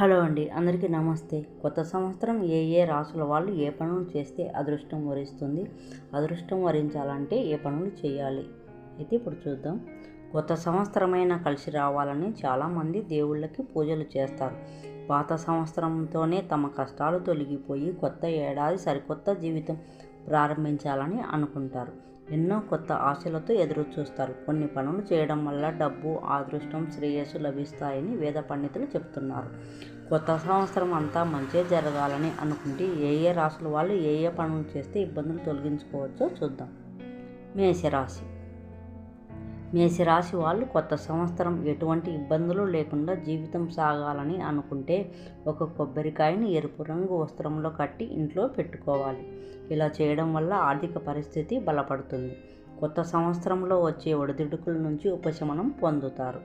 Hello అండి అందరికీ నమస్తే. కొత్త సంవత్సరం ఏ ఏ రాసుల వాళ్ళు ఏ పనులు చేస్తే అదృష్టం వరిస్తుంది? అదృష్టం వరించాలంటే ఏ పనులు చేయాలి? అయితే ఇప్పుడు చూద్దాం. కొత్త సంవత్సరమైన కలిసి రావాలని చాలామంది దేవుళ్ళకి పూజలు చేస్తారు. పాత సంవత్సరంతోనే తమ కష్టాలు తొలగిపోయి కొత్త ఏడాది సరికొత్త జీవితం ప్రారంభించాలని అనుకుంటారు. ఎన్నో కొత్త ఆశలతో ఎదురు చూస్తారు కొన్ని పనులు చేయడం వల్ల డబ్బు అదృష్టం శ్రేయస్సు లభిస్తాయని వేద పండితులు చెప్తున్నారు కొత్త సంవత్సరం అంతా మంచి జరగాలని అనుకుంటే ఏ ఏ రాసుల వాళ్ళు ఏ ఏ పనులు చేస్తే ఇబ్బందులు తొలగించుకోవచ్చో చూద్దాం. మేషరాశి మేషరాశి వాళ్ళు కొత్త సంవత్సరం ఎటువంటి ఇబ్బందులు లేకుండా జీవితం సాగాలని అనుకుంటే ఒక కొబ్బరికాయని ఎరుపు రంగు వస్త్రంలో కట్టి ఇంట్లో పెట్టుకోవాలి. ఇలా చేయడం వల్ల ఆర్థిక పరిస్థితి బలపడుతుంది. కొత్త సంవత్సరంలో వచ్చే ఒడిదుడుకుల నుంచి ఉపశమనం పొందుతారు.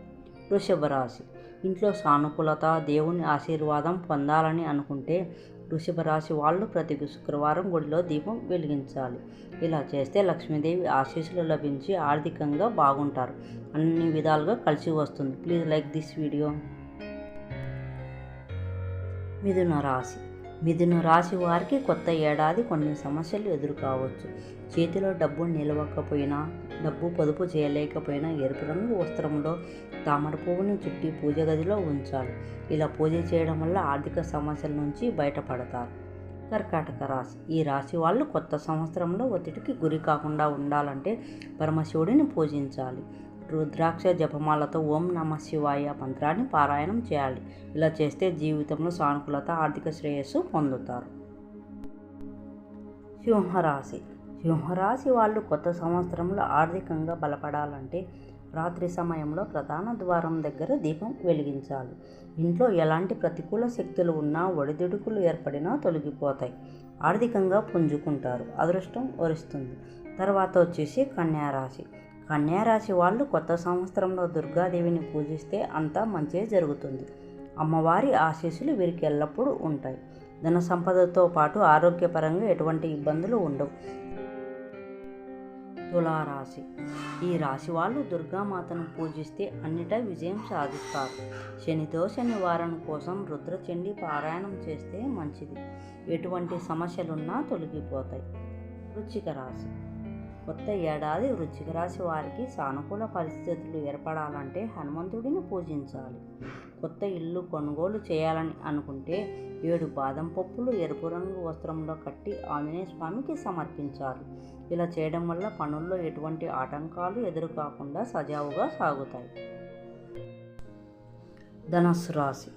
వృషభ రాశి ఇంట్లో సానుకూలత దేవుని ఆశీర్వాదం పొందాలని అనుకుంటే వృషభ రాశి వాళ్ళు ప్రతి శుక్రవారం గుడిలో దీపం వెలిగించాలి. ఇలా చేస్తే లక్ష్మీదేవి ఆశీస్సులు లభించి ఆర్థికంగా బాగుంటారు. అన్ని విధాలుగా కలిసి వస్తుంది. Please like this video. మిథున రాశి. మిథున రాశి వారికి కొత్త ఏడాది కొన్ని సమస్యలు ఎదురు కావచ్చు చేతిలో డబ్బు నిలవకపోయినా డబ్బు పొదుపు చేయలేకపోయినా ఎరుపు రంగు వస్త్రంలో తామర పువ్వుని చుట్టి పూజ గదిలో ఉంచాలి. ఇలా పూజ చేయడం వల్ల ఆర్థిక సమస్యల నుంచి బయటపడతారు. కర్కాటక రాశి. ఈ రాశి వాళ్ళు కొత్త సంవత్సరంలో ఒత్తిడికి గురి కాకుండా ఉండాలంటే పరమశివుడిని పూజించాలి. రుద్రాక్ష జపమాలతో ఓం నమ శివాయ మంత్రాన్ని పారాయణం చేయాలి. ఇలా చేస్తే జీవితంలో సానుకూలత ఆర్థిక శ్రేయస్సు పొందుతారు. సింహరాశి. సింహరాశి వాళ్ళు కొత్త సంవత్సరంలో ఆర్థికంగా బలపడాలంటే రాత్రి సమయంలో ప్రధాన ద్వారం దగ్గర దీపం వెలిగించాలి. ఇంట్లో ఎలాంటి ప్రతికూల శక్తులు ఉన్నా ఒడిదుడుకులు ఏర్పడినా తొలగిపోతాయి. ఆర్థికంగా పుంజుకుంటారు. అదృష్టం వరిస్తుంది. తర్వాత వచ్చేసి కన్యారాశి. కన్యారాశి వాళ్ళు కొత్త సంవత్సరంలో దుర్గాదేవిని పూజిస్తే అంతా మంచిగా జరుగుతుంది. అమ్మవారి ఆశీస్సులు వీరికి ఎల్లప్పుడూ ఉంటాయి. ధన సంపదతో పాటు ఆరోగ్యపరంగా ఎటువంటి ఇబ్బందులు ఉండవు. తులారాశి. ఈ రాశి వాళ్ళు దుర్గామాతను పూజిస్తే అన్నిటా విజయం సాధిస్తారు. శనితో శనివారం కోసం రుద్రచండి పారాయణం చేస్తే మంచిది. ఎటువంటి సమస్యలున్నా తొలగిపోతాయి. వృచ్చిక రాశి. కొత్త ఏడాది వృచ్చిక రాశి వారికి సానుకూల పరిస్థితులు ఏర్పడాలంటే హనుమంతుడిని పూజించాలి. కొత్త ఇల్లు కొనుగోలు చేయాలని అనుకుంటే ఏడు బాదం పప్పులు ఎరుపు రంగు వస్త్రంలో కట్టి ఆంజనేయ స్వామికి సమర్పించాలి. ఇలా చేయడం వల్ల పనుల్లో ఎటువంటి ఆటంకాలు ఎదురుకాకుండా సజావుగా సాగుతాయి. ధనస్సు రాశి.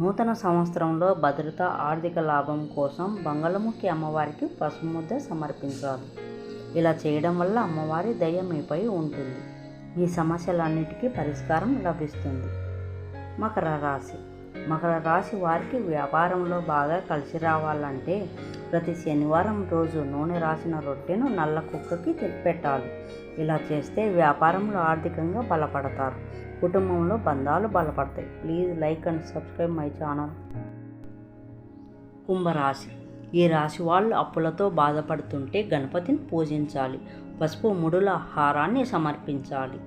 నూతన సంవత్సరంలో భద్రత ఆర్థిక లాభం కోసం బంగళముఖి అమ్మవారికి పసుముద్ద సమర్పించాలి. ఇలా చేయడం వల్ల అమ్మవారి దయ మీపై ఉంటుంది. మీ సమస్యలన్నిటికీ పరిష్కారం లభిస్తుంది. మకర రాశి. మకర రాశి వారికి వ్యాపారంలో బాగా కలిసి రావాలంటే ప్రతి శనివారం రోజు నూనె రాసిన రొట్టెను నల్ల కుక్కకి పెట్టాలి. ఇలా చేస్తే వ్యాపారంలో ఆర్థికంగా బలపడతారు. కుటుంబంలో బంధాలు బలపడతాయి. Please like and subscribe my channel. కుంభరాశి. ఈ రాశి వాళ్ళు అప్పులతో బాధపడుతుంటే గణపతిని పూజించాలి. పసుపు ముడుల హారాన్ని సమర్పించాలి.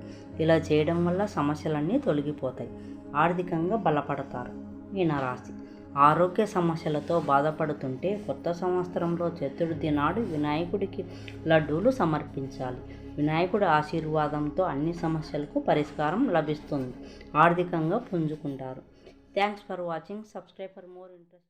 ఇలా చేయడం వల్ల సమస్యలన్నీ తొలగిపోతాయి. ఆర్థికంగా బలపడతారు. మీనరాశి ఆరోగ్య సమస్యలతో బాధపడుతుంటే కొత్త సంవత్సరంలో చతుర్థి నాడు వినాయకుడికి లడ్డూలు సమర్పించాలి. వినాయకుడి ఆశీర్వాదంతో అన్ని సమస్యలకు పరిష్కారం లభిస్తుంది. ఆర్థికంగా పుంజుకుంటారు. Thanks for watching. Subscribe for more interest